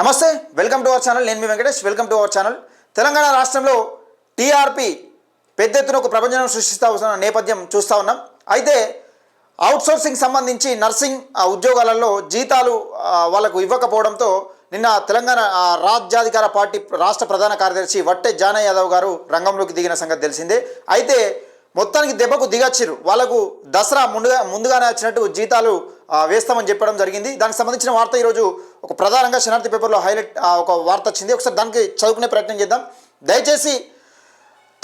నమస్తే welcome to our channel. నేను మీ Venkatesh. Welcome to our channel. Telangana రాష్ట్రంలో TRP పెద్ద ఎత్తున ఒక ప్రపంచం సృష్టిస్తూ వస్తున్న నేపథ్యం చూస్తూ ఉన్నాం. అయితే అవుట్సోర్సింగ్ సంబంధించి నర్సింగ్ ఉద్యోగాలలో జీతాలు వాళ్ళకు ఇవ్వకపోవడంతో నిన్న తెలంగాణ రాజ్యాధికార పార్టీ రాష్ట్ర ప్రధాన కార్యదర్శి వట్టె జాన యాదవ్ గారు రంగంలోకి దిగిన సంగతి తెలిసిందే. అయితే మొత్తానికి దెబ్బకు దిగచ్చిరు వాళ్ళకు దసరా ముందుగా ముందుగానే వచ్చినట్టు జీతాలు వేస్తామని చెప్పడం జరిగింది. దానికి సంబంధించిన వార్త ఈరోజు ఒక ప్రధానంగా శనార్థి పేపర్లో హైలైట్ ఒక వార్త వచ్చింది. ఒకసారి దానికి చదువుకునే ప్రయత్నం చేద్దాం. దయచేసి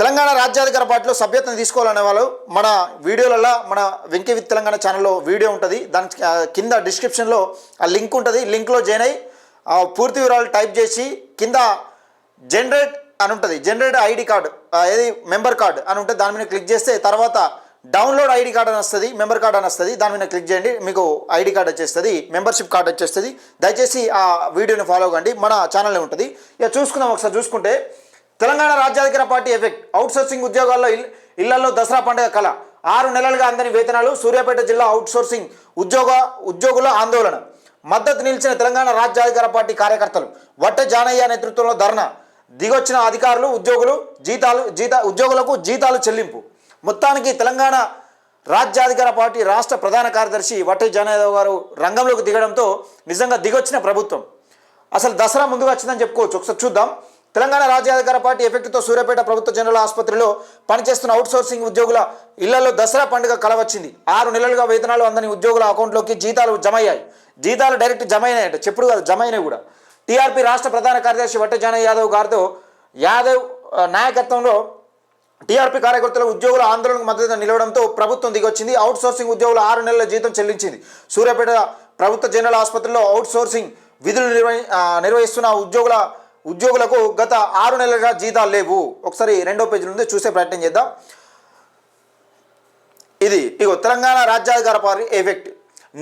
తెలంగాణ రాజ్యాధికార పార్టీలో సభ్యత్వం తీసుకోవాలనే వాళ్ళు మన వీడియోలలో మన వెంకీ విత్ తెలంగాణ ఛానల్లో వీడియో ఉంటుంది. దాని కింద డిస్క్రిప్షన్లో ఆ లింక్ ఉంటుంది. లింక్లో జాయిన్ అయ్యి పూర్తి వివరాలు టైప్ చేసి కింద జనరేట్ అని ఉంటుంది. జనరేట్ ఐడి కార్డు ఏది మెంబర్ కార్డు అని ఉంటుంది దాని మీద క్లిక్ చేస్తే తర్వాత డౌన్లోడ్ ఐడి కార్డ్ అని వస్తుంది మెంబర్ కార్డ్ అని వస్తుంది దాని మీద క్లిక్ చేయండి మీకు ఐడి కార్డ్ వచ్చేస్తుంది మెంబర్షిప్ కార్డ్ వచ్చేస్తుంది. దయచేసి ఆ వీడియోని ఫాలో కండి మన ఛానల్లో ఉంటుంది. ఇక చూసుకుందాం ఒకసారి చూసుకుంటే తెలంగాణ రాజ్యాధికార పార్టీ ఎఫెక్ట్ అవుట్సోర్సింగ్ ఉద్యోగాల్లో ఇళ్ళలో దసరా పండుగ కళ. ఆరు నెలలుగా అందని వేతనాలు సూర్యాపేట జిల్లా అవుట్సోర్సింగ్ ఉద్యోగ ఉద్యోగుల ఆందోళన. మద్దతు నిలిచిన తెలంగాణ రాజ్యాధికార పార్టీ కార్యకర్తలు వట్ట జానయ్య నేతృత్వంలో ధర్నా. దిగొచ్చిన అధికారులు ఉద్యోగులు జీతాలు జీత ఉద్యోగులకు జీతాలు చెల్లింపు. మొత్తానికి తెలంగాణ రాజ్యాధికార పార్టీ రాష్ట్ర ప్రధాన కార్యదర్శి వట్టి జానయాదవ్ గారు రంగంలోకి దిగడంతో నిజంగా దిగొచ్చిన ప్రభుత్వం. అసలు దసరా ముందుగా వచ్చిందని చెప్పుకోవచ్చు. ఒకసారి చూద్దాం. తెలంగాణ రాజ్యాధికార పార్టీ ఎఫెక్ట్తో సూర్యాపేట ప్రభుత్వ జనరల్ ఆసుపత్రిలో పనిచేస్తున్న అవుట్సోర్సింగ్ ఉద్యోగుల ఇళ్ళలో దసరా పండుగ కల వచ్చింది ఆరు నెలలుగా వేతనాలు అందని ఉద్యోగుల అకౌంట్లోకి జీతాలు జమ అయ్యాయి జీతాలు డైరెక్ట్ జమ అయినాయట చెప్పుడు కాదు జమ అయినాయి కూడా. టీఆర్పీ రాష్ట్ర ప్రధాన కార్యదర్శి వట్టజాన యాదవ్ గారితో యాదవ్ నాయకత్వంలో టీఆర్పీ కార్యకర్తలు ఉద్యోగుల ఆందోళనకు మద్దతు నిలవడంతో ప్రభుత్వం దిగొచ్చింది. అవుట్ సోర్సింగ్ ఉద్యోగుల ఆరు నెలల జీతం చెల్లించింది. సూర్యాపేట ప్రభుత్వ జనరల్ ఆసుపత్రిలో అవుట్ సోర్సింగ్ విధులు నిర్వహి నిర్వహిస్తున్న ఉద్యోగుల ఉద్యోగులకు గత ఆరు నెలలుగా జీతాలు లేవు. ఒకసారి రెండో పేజీ నుండి చూసే ప్రయత్నం చేద్దాం. ఇది ఇగో తెలంగాణ రాజ్యాధికార పార్టీ ఎఫెక్ట్.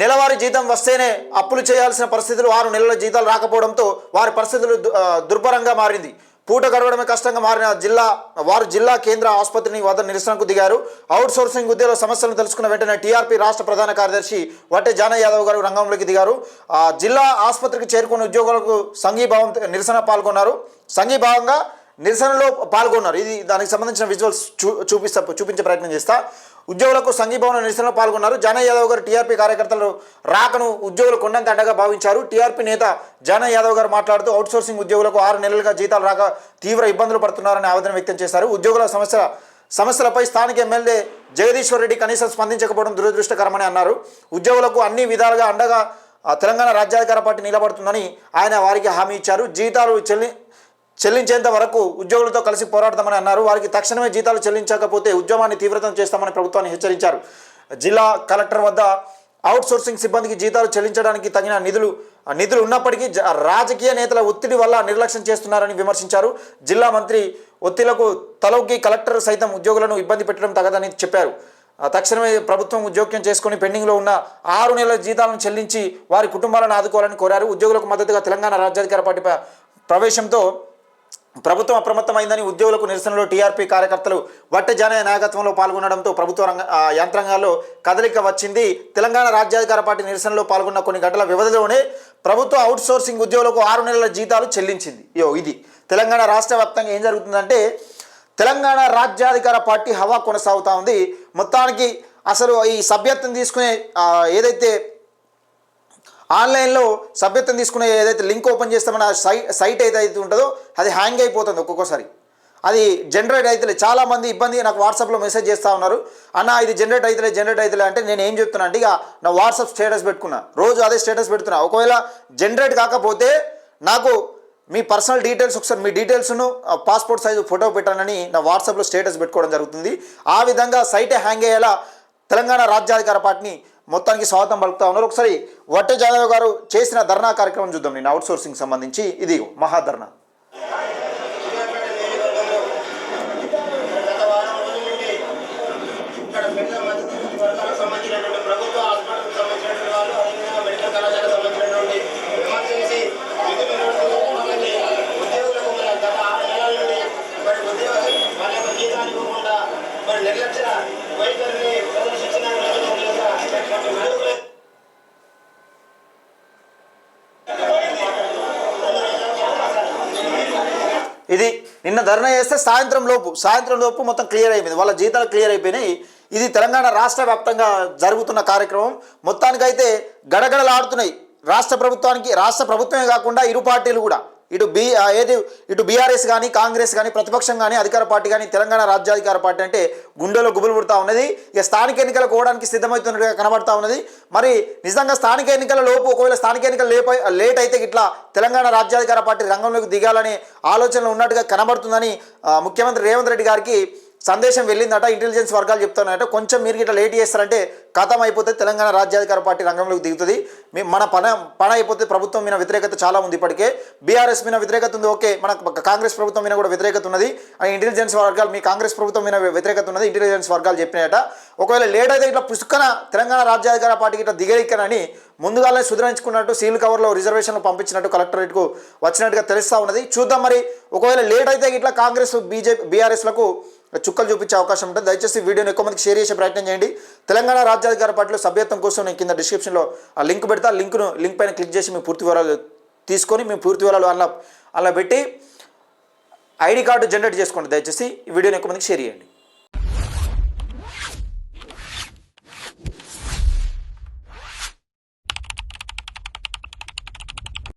నెలవారీ జీతం వస్తేనే అప్పులు చేయాల్సిన పరిస్థితులు ఆరు నెలల జీతాలు రాకపోవడంతో వారి పరిస్థితులు దుర్భరంగా మారింది. పూట గడవడమే కష్టంగా మారిన జిల్లా వారు జిల్లా కేంద్ర ఆసుపత్రిని వద్ద నిరసనకు దిగారు. అవుట్ సోర్సింగ్ ఉద్యోగ సమస్యలను తెలుసుకున్న వెంటనే టీఆర్పీ రాష్ట్ర ప్రధాన కార్యదర్శి వట్టే జాన యాదవ్ గారు రంగంలోకి దిగారు. జిల్లా ఆసుపత్రికి చేరుకున్న ఉద్యోగులకు సంఘీభావం నిరసన పాల్గొన్నారు. సంఘీభావంగా నిరసనలో పాల్గొన్నారు. ఇది దానికి సంబంధించిన విజువల్స్ చూ చూపిస్తా చూపించే ప్రయత్నం చేస్తా. ఉద్యోగులకు సంఘీభవన నిరసనలో పాల్గొన్నారు. జానయ్య యాదవ్ గారు టీఆర్పీ కార్యకర్తలు రాకను ఉద్యోగులు కొండంత అండగా భావించారు. టీఆర్పీ నేత జానయ్య యాదవ్ గారు మాట్లాడుతూ అవుట్సోర్సింగ్ ఉద్యోగులకు ఆరు నెలలుగా జీతాలు రాక తీవ్ర ఇబ్బందులు పడుతున్నారని ఆవేదన వ్యక్తం చేశారు. ఉద్యోగుల సమస్య సమస్యలపై స్థానిక ఎమ్మెల్యే జగదీశ్వర్ రెడ్డి కనీసం స్పందించకపోవడం దురదృష్టకరమని అన్నారు. ఉద్యోగులకు అన్ని విధాలుగా అండగా తెలంగాణ రాజ్యాధికార పార్టీ నిలబడుతుందని ఆయన వారికి హామీ ఇచ్చారు. జీతాలు చెల్లి చెల్లించేంత వరకు ఉద్యోగులతో కలిసి పోరాడతామని అన్నారు. వారికి తక్షణమే జీతాలు చెల్లించకపోతే ఉద్యమాన్ని తీవ్రతం చేస్తామని ప్రభుత్వాన్ని హెచ్చరించారు. జిల్లా కలెక్టర్ వద్ద అవుట్సోర్సింగ్ సిబ్బందికి జీతాలు చెల్లించడానికి తగిన నిధులు నిధులు ఉన్నప్పటికీ రాజకీయ నేతల ఒత్తిడి వల్ల నిర్లక్ష్యం చేస్తున్నారని విమర్శించారు. జిల్లా మంత్రి ఒత్తిళ్ళకు తలొగ్గి కలెక్టర్ సైతం ఉద్యోగులను ఇబ్బంది పెట్టడం తగదని చెప్పారు. తక్షణమే ప్రభుత్వం ఉద్యోగం చేసుకుని పెండింగ్లో ఉన్న ఆరు నెలల జీతాలను చెల్లించి వారి కుటుంబాలను ఆదుకోవాలని కోరారు. ఉద్యోగులకు మద్దతుగా తెలంగాణ రాజ్యాధికార పార్టీ ప్రవేశంతో ప్రభుత్వం అప్రమత్తమైందని ఉద్యోగులకు నిరసనలో టీఆర్పీ కార్యకర్తలు వట్టె జానయ్య నాయకత్వంలో పాల్గొనడంతో ప్రభుత్వ రంగ యంత్రాంగాల్లో కదలిక వచ్చింది. తెలంగాణ రాజ్యాధికార పార్టీ నిరసనలో పాల్గొన్న కొన్ని గంటల వ్యవధిలోనే ప్రభుత్వ అవుట్సోర్సింగ్ ఉద్యోగులకు ఆరు నెలల జీతాలు చెల్లించింది. యో ఇది. తెలంగాణ రాష్ట్ర వ్యాప్తంగా ఏం జరుగుతుందంటే తెలంగాణ రాజ్యాధికార పార్టీ హవా కొనసాగుతూ ఉంది. మొత్తానికి అసలు ఈ సభ్యత్వం తీసుకునే ఏదైతే ఆన్లైన్లో సభ్యత్వం తీసుకునే ఏదైతే లింక్ ఓపెన్ చేస్తామన్న సైట్ సైట్ ఏదైతే ఉంటుందో అది హ్యాంగ్ అయిపోతుంది ఒక్కొక్కసారి. అది జనరేట్ అవుతలే చాలామంది ఇబ్బంది నాకు వాట్సాప్లో మెసేజ్ చేస్తూ ఉన్నారు. అన్న ఇది జనరేట్ అవుతలే జనరేట్ అవుతలే అంటే నేను ఏం చెప్తున్నా అంటే ఇక నా వాట్సాప్ స్టేటస్ పెట్టుకున్నా. రోజు అదే స్టేటస్ పెడుతున్నా. ఒకవేళ జనరేట్ కాకపోతే నాకు మీ పర్సనల్ డీటెయిల్స్ ఒకసారి మీ డీటెయిల్స్ను పాస్పోర్ట్ సైజు ఫోటో పెట్టానని నా వాట్సాప్లో స్టేటస్ పెట్టుకోవడం జరుగుతుంది. ఆ విధంగా సైటే హ్యాంగ్ అయ్యేలా తెలంగాణ రాజ్యాధికార పార్టీని మొత్తానికి స్వాగతం పలుకుతా ఉన్నారు. ఒకసారి వట్టే జాదవ్ గారు చేసిన ధర్నా కార్యక్రమం చూద్దాం. నేను అవుట్సోర్సింగ్ సంబంధించి ఇది మహాధర్నా. నిర్లక్ష్య వారం రోజుల నుండి ఇక్కడ పెద్ద మధ్య వర్గాలకు సంబంధించినటువంటి ప్రభుత్వ హాస్పిటల్కి సంబంధించినటువంటి వాళ్ళు అదేవిధంగా మెడికల్ కళాశాలకు సంబంధించినటువంటి విమర్శ చేసి విధులు నిర్వహిస్తున్నటువంటి ఉద్యోగులకు మన గత ఆరు నెలల నుండి మరి ఉద్యోగ వాళ్ళ యొక్క జీతాలు ఇవ్వకుండా మరి నిర్లక్ష్య వైఖరిని ప్రదర్శించిన ఉద్యోగుల ఇది నిన్న ధర్నా చేస్తే సాయంత్రం లోపు సాయంత్రం లోపు మొత్తం క్లియర్ అయిపోయింది. వాళ్ళ జీతాలు క్లియర్ అయిపోయినాయి. ఇది తెలంగాణ రాష్ట్ర వ్యాప్తంగా జరుగుతున్న కార్యక్రమం. మొత్తానికైతే గడగడలాడుతున్నాయి. రాష్ట్ర ప్రభుత్వానికి రాష్ట్ర ప్రభుత్వమే కాకుండా ఇరు పార్టీలు కూడా. ఇటు బీ ఏది ఇటు బీఆర్ఎస్ కానీ కాంగ్రెస్ కానీ ప్రతిపక్షం కానీ అధికార పార్టీ కానీ తెలంగాణ రాజ్యాధికార పార్టీ అంటే గుండెలో గుబులు పుడతా ఉన్నది. ఇక స్థానిక ఎన్నికలు కోవడానికి సిద్ధమవుతున్నట్టుగా కనబడతా ఉన్నది. మరి నిజంగా స్థానిక ఎన్నికల లోపు ఒకవేళ స్థానిక ఎన్నికలు లేప లేట్ అయితే ఇట్లా తెలంగాణ రాజ్యాధికార పార్టీ రంగంలోకి దిగాలనే ఆలోచనలు ఉన్నట్టుగా కనబడుతుందని ముఖ్యమంత్రి రేవంత్ రెడ్డి గారికి సందేశం వెళ్ళిందట ఇంటెలిజెన్స్ వర్గాలు చెప్తున్నాయట కొంచెం మీరు ఇట్లా లేట్ చేస్తారంటే ఖతం అయిపోతే తెలంగాణ రాజ్యాధికార పార్టీ రంగంలోకి దిగుతుంది. మీ మన పన పన అయిపోతే ప్రభుత్వం మీద వ్యతిరేకత చాలా ఉంది ఇప్పటికే. బీఆర్ఎస్ మీద వ్యతిరేకత ఉంది ఓకే. మన కాంగ్రెస్ ప్రభుత్వం మీద కూడా వ్యతిరేకత ఉన్నది. ఇంటెలిజెన్స్ వర్గాలు మీ కాంగ్రెస్ ప్రభుత్వం మీద వ్యతిరేకత ఉన్నది ఇంటెలిజెన్స్ వర్గాలు చెప్పినాయట. ఒకవేళ లేట్ అయితే ఇట్లా పుష్కన తెలంగాణ రాజ్యాధికార పార్టీకి ఇట్లా దిగరిక్కనని ముందుగానే సుధరించుకున్నట్టు సీల్ కవర్లో రిజర్వేషన్లు పంపించినట్టు కలెక్టరేట్కు వచ్చినట్టుగా తెలుస్తూ ఉన్నది. చూద్దాం మరి. ఒకవేళ లేట్ అయితే ఇట్లా కాంగ్రెస్ బీజేపీ బీఆర్ఎస్లకు చుక్కలు చూపించే అవకాశం ఉంటుంది. దయచేసి వీడియోని ఎక్కువ మందికి షేర్ చేసే ప్రయత్నం చేయండి. తెలంగాణ రాజ్యాధికార పార్టీలో సభ్యత్వం కోసం నేను కింద డిస్క్రిప్షన్లో ఆ లింక్ పెడతా. లింక్ను లింక్ పైన క్లిక్ చేసి మీ పూర్తి వివరాలు తీసుకొని మీ పూర్తి వివరాలు అలా అలా పెట్టి ఐడి కార్డు జనరేట్ చేసుకోండి. దయచేసి ఈ వీడియోని ఎక్కువ మందికి షేర్ చేయండి.